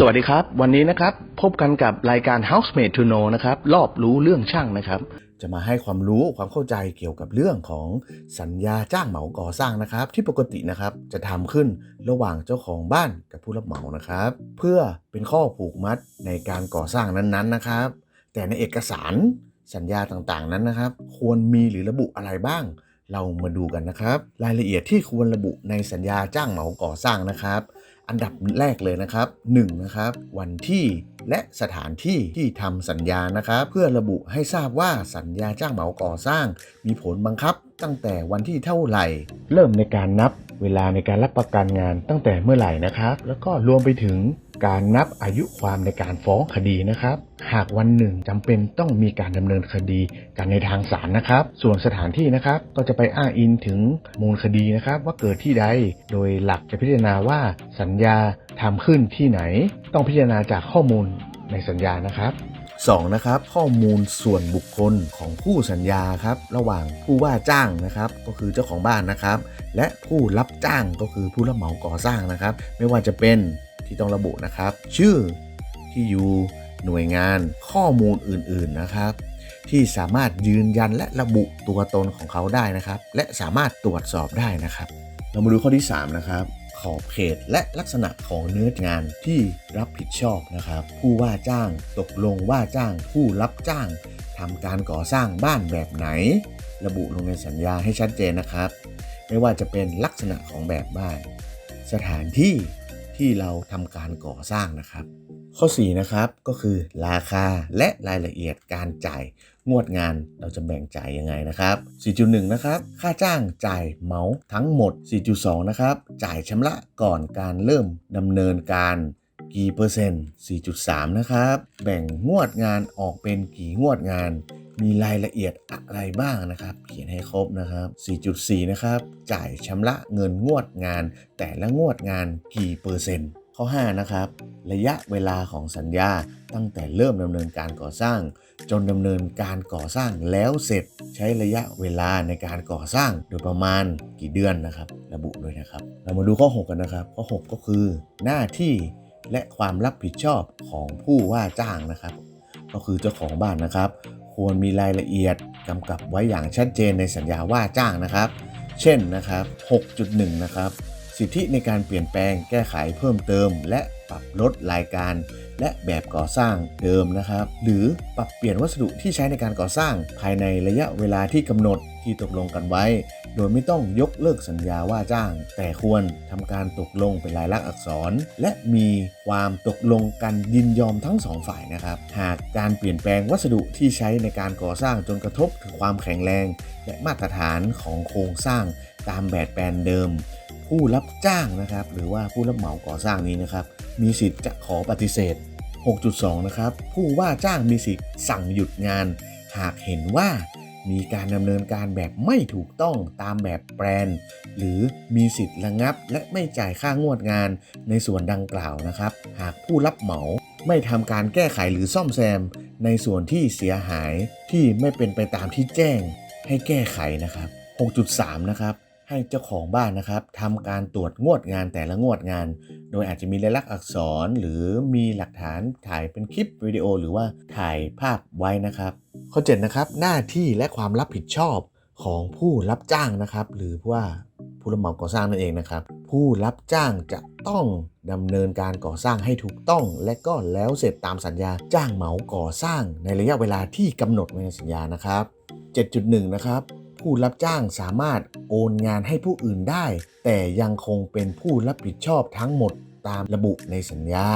สวัสดีครับ วันนี้นะครับพบกันกับรายการ Housemate to Know นะครับรอบรู้เรื่องช่างนะครับ จะมาให้ความรู้ความเข้าใจเกี่ยวกับเรื่องของสัญญาจ้างเหมาก่อสร้างนะครับ ที่ปกตินะครับจะทำขึ้นระหว่างเจ้าของบ้านกับผู้รับเหมานะครับ เพื่อเป็นข้อผูกมัดในการก่อสร้างนั้นๆนะครับ แต่ในเอกสารสัญญาต่างๆนั้นนะครับ ควรมีหรือระบุอะไรบ้าง เรามาดูกันนะครับ รายละเอียดที่ควรระบุในสัญญาจ้างเหมาก่อสร้างนะครับ อันดับแรกเลยนะครับ1นะครับวันที่และสถานที่ที่ทำสัญญานะครับ เพื่อระบุให้ทราบว่าสัญญาจ้างเหมาก่อสร้าง มีผลบังคับตั้งแต่วันที่เท่าไหร่ เริ่มในการนับเวลาในการรับประกันงานตั้งแต่เมื่อไหร่นะครับ แล้วก็รวมไปถึง การนับอายุความในการฟ้องคดีนะครับ หากวันหนึ่งจำเป็นต้องมีการดำเนินคดีกันในทางศาลนะครับ ส่วนสถานที่นะครับก็จะไปอ้างอิงถึงมูลคดีนะครับว่าเกิดที่ใด โดยหลักจะพิจารณาว่าสัญญาทำขึ้นที่ไหน ต้องพิจารณาจากข้อมูลในสัญญานะครับ 2. นะครับข้อมูลส่วนบุคคลของผู้สัญญาครับระหว่างผู้ว่าจ้างนะครับก็คือเจ้าของบ้านนะครับ และผู้รับจ้างก็คือผู้รับเหมาก่อสร้างนะครับ ไม่ว่าจะเป็น ที่ต้องระบุนะครับ ชื่อที่อยู่หน่วยงานข้อมูลอื่นๆนะครับ ที่สามารถยืนยันและระบุตัวตนของเขาได้นะครับ และสามารถตรวจสอบได้นะครับ เรามาดูข้อที่ 3 นะครับขอบเขตและลักษณะของเนื้องานที่รับผิดชอบนะครับ ผู้ว่าจ้างตกลงว่าจ้างผู้รับจ้างทำการก่อสร้างบ้านแบบไหน ระบุลงในสัญญาให้ชัดเจนนะครับ ไม่ว่าจะเป็นลักษณะของแบบบ้าน สถานที่ ที่เราทำการก่อสร้างนะครับ ข้อ 4 นะครับก็คือราคาและรายละเอียดการจ่ายงวดงานเราจะแบ่งจ่ายยังไงนะครับ 4.1 นะครับ ค่าจ้างจ่ายเหมาทั้งหมด 4.2 นะครับ จ่ายชำระก่อนการเริ่มดำเนินการ กี่เปอร์เซ็นต์ 4.3 นะครับ แบ่งงวดงานออกเป็นกี่งวดงาน มีรายละเอียดอะไรบ้างนะครับ เขียนให้ครบนะครับ 4.4 นะครับ จ่ายชำระเงินงวดงาน แต่ละงวดงานกี่เปอร์เซ็นต์ ข้อ 5 นะครับ ระยะเวลาของสัญญาตั้งแต่เริ่มดำเนินการก่อสร้าง จนดำเนินการก่อสร้างแล้วเสร็จ ใช้ระยะเวลาในการก่อสร้างโดยประมาณกี่เดือนนะครับ ระบุด้วยนะครับ เรามาดูข้อ 6 กันนะครับ ข้อ 6 ก็คือหน้าที่ และความรับผิดชอบของผู้ว่าจ้างนะครับ ก็คือเจ้าของบ้านนะครับ ควรมีรายละเอียดกำกับไว้อย่างชัดเจนในสัญญาว่าจ้างนะครับ เช่นนะครับ 6.1 นะครับ สิทธิในการเปลี่ยนแปลงแก้ไขเพิ่มเติม และปรับลดรายการ และแบบก่อสร้างเดิมนะครับ หรือปรับเปลี่ยนวัสดุที่ใช้ในการก่อสร้าง ภายในระยะเวลาที่กำหนดที่ตกลงกันไว้ โดยไม่ต้องยกเลิกสัญญาว่าจ้าง แต่ควรทำการตกลงเป็นลายลักษณ์อักษร และมีความตกลงกันยินยอมทั้งสองฝ่ายนะครับ หากการเปลี่ยนแปลงวัสดุที่ใช้ในการก่อสร้างจนกระทบถึงความแข็งแรง และมาตรฐานของโครงสร้างตามแบบแปลนเดิม ผู้รับจ้างนะครับ หรือว่าผู้รับเหมาก่อสร้างนี้นะครับ มีสิทธิ์จะขอปฏิเสธ 6.2 นะครับ ผู้ว่าจ้างมีสิทธิ์สั่งหยุดงาน หากเห็นว่ามีการดำเนินการแบบไม่ถูกต้องตามแบบแปลน หรือมีสิทธิ์ระงับ และไม่จ่ายค่างวดงานในส่วนดังกล่าวนะครับ หากผู้รับเหมาไม่ทำการแก้ไขหรือซ่อมแซม ในส่วนที่เสียหายที่ไม่เป็นไปตามที่แจ้งให้แก้ไขนะครับ 6.3 นะครับ ให้เจ้าของบ้านนะครับทำการตรวจงวดงานแต่ละงวดงาน โดยอาจจะมีลายลักษณ์อักษรหรือมีหลักฐานถ่ายเป็นคลิปวิดีโอหรือว่าถ่ายภาพไว้นะครับ ข้อ7นะครับหน้าที่และความรับผิดชอบของผู้รับจ้างนะครับ หรือว่าผู้รับเหมาก่อสร้างนั่นเองนะครับ ผู้รับจ้างจะต้องดำเนินการก่อสร้างให้ถูกต้อง และก็แล้วเสร็จตามสัญญาจ้างเหมาก่อสร้างในระยะเวลาที่กำหนดไว้ในสัญญานะครับ 7.1 นะครับ ผู้รับจ้างสามารถโอนงานให้ผู้อื่นได้ แต่ยังคงเป็นผู้รับผิดชอบทั้งหมดตามระบุในสัญญา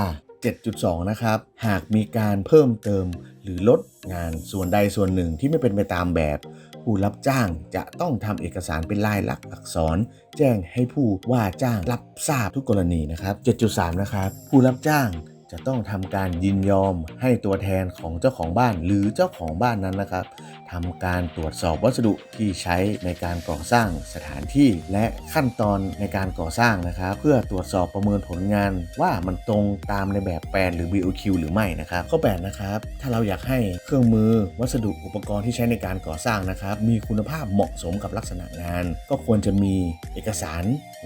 7.2 นะครับ หากมีการเพิ่มเติมหรือลดงานส่วนใดส่วนหนึ่งที่ไม่เป็นไปตามแบบ ผู้รับจ้างจะต้องทำเอกสารเป็นลายลักษณ์อักษร แจ้งให้ผู้ว่าจ้างรับทราบทุกกรณีนะครับ 7.3 นะครับ ผู้รับจ้างจะต้องทำการยินยอมให้ตัวแทนของเจ้าของบ้านหรือเจ้าของบ้านนั้นนะครับ ทำการตรวจสอบวัสดุที่ใช้ในการก่อสร้างสถานที่และขั้นตอนในการก่อสร้างนะครับ เพื่อตรวจสอบประเมินผลงานว่ามันตรงตามในแบบแปลนหรือ BOQ หรือไม่นะครับข้อ8นะครับถ้าเราอยากให้เครื่องมือวัสดุอุปกรณ์ที่ใช้ในการก่อสร้างนะครับ มีคุณภาพเหมาะสมกับลักษณะงาน ก็ควรจะมีเอกสาร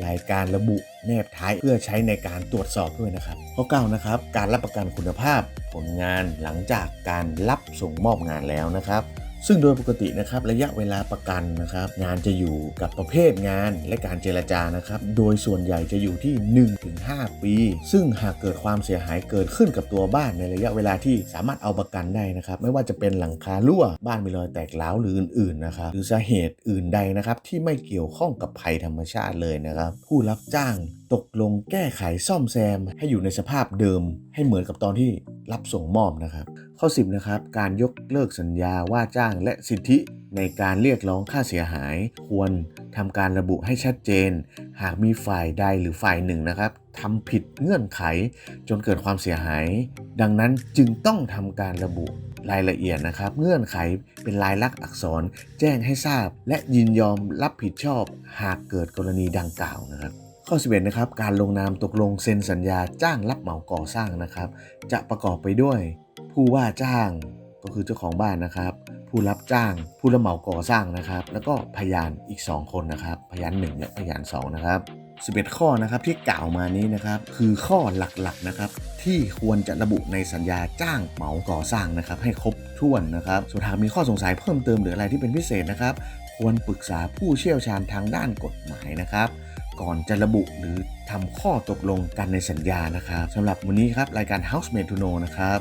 รายการระบุแนบท้ายเพื่อใช้ในการตรวจสอบด้วยนะครับ ข้อ9นะครับการรับประกันคุณภาพผลงานหลังจากการรับส่งมอบงานแล้วนะครับ ซึ่งโดยปกตินะครับระยะเวลาประกันนะครับงานจะอยู่กับประเภทงานและการเจรจานะครับโดยส่วนใหญ่จะอยู่ที่ 1-5 ปี ซึ่งหากเกิดความเสียหายเกิดขึ้นกับตัวบ้านในระยะเวลาที่สามารถเอาประกันได้นะครับไม่ว่าจะเป็นหลังคารั่วบ้านมีรอยแตกร้าวหรืออื่นๆนะครับหรือสาเหตุอื่นใดนะครับที่ไม่เกี่ยวข้องกับภัยธรรมชาติเลยนะครับผู้รับจ้างตกลงแก้ไขซ่อมแซม ให้อยู่ในสภาพเดิม ให้เหมือนกับตอนที่รับส่งมอบนะครับ ข้อ 10 นะครับ การยกเลิกสัญญาว่าจ้างและสิทธิในการเรียกร้องค่าเสียหาย ควรทำการระบุให้ชัดเจน หากมีฝ่ายใดหรือฝ่ายหนึ่งนะครับทำผิดเงื่อนไขจนเกิดความเสียหาย ดังนั้นจึงต้องทำการระบุรายละเอียดนะครับ เงื่อนไขเป็นลายลักษณ์อักษร แจ้งให้ทราบ และยินยอมรับผิดชอบ หากเกิดกรณีดังกล่าวนะครับข้อ 11 นะครับ การลงนามตกลงเซ็นสัญญาจ้างรับเหมาก่อสร้างนะครับ จะประกอบไปด้วย ผู้ว่าจ้าง ก็คือเจ้าของบ้านนะครับ ผู้รับจ้าง ผู้รับเหมาก่อสร้างนะครับ แล้วก็พยานอีก 2 คนนะครับ พยาน1และพยาน2นะครับ11 ข้อนะครับที่กล่าวมานี้นะครับคือข้อหลักๆนะครับที่ควรจะระบุในสัญญาจ้างเหมาก่อสร้างนะครับ ให้ครบถ้วนนะครับส่วนหากมีข้อสงสัยเพิ่มเติมหรืออะไรที่เป็นพิเศษนะครับ ควรปรึกษาผู้เชี่ยวชาญทางด้านกฎหมายนะครับ ก่อนจะระบุหรือทำข้อตกลงกันในสัญญานะครับสำหรับวันนี้ครับรายการ House Made to Know นะครับ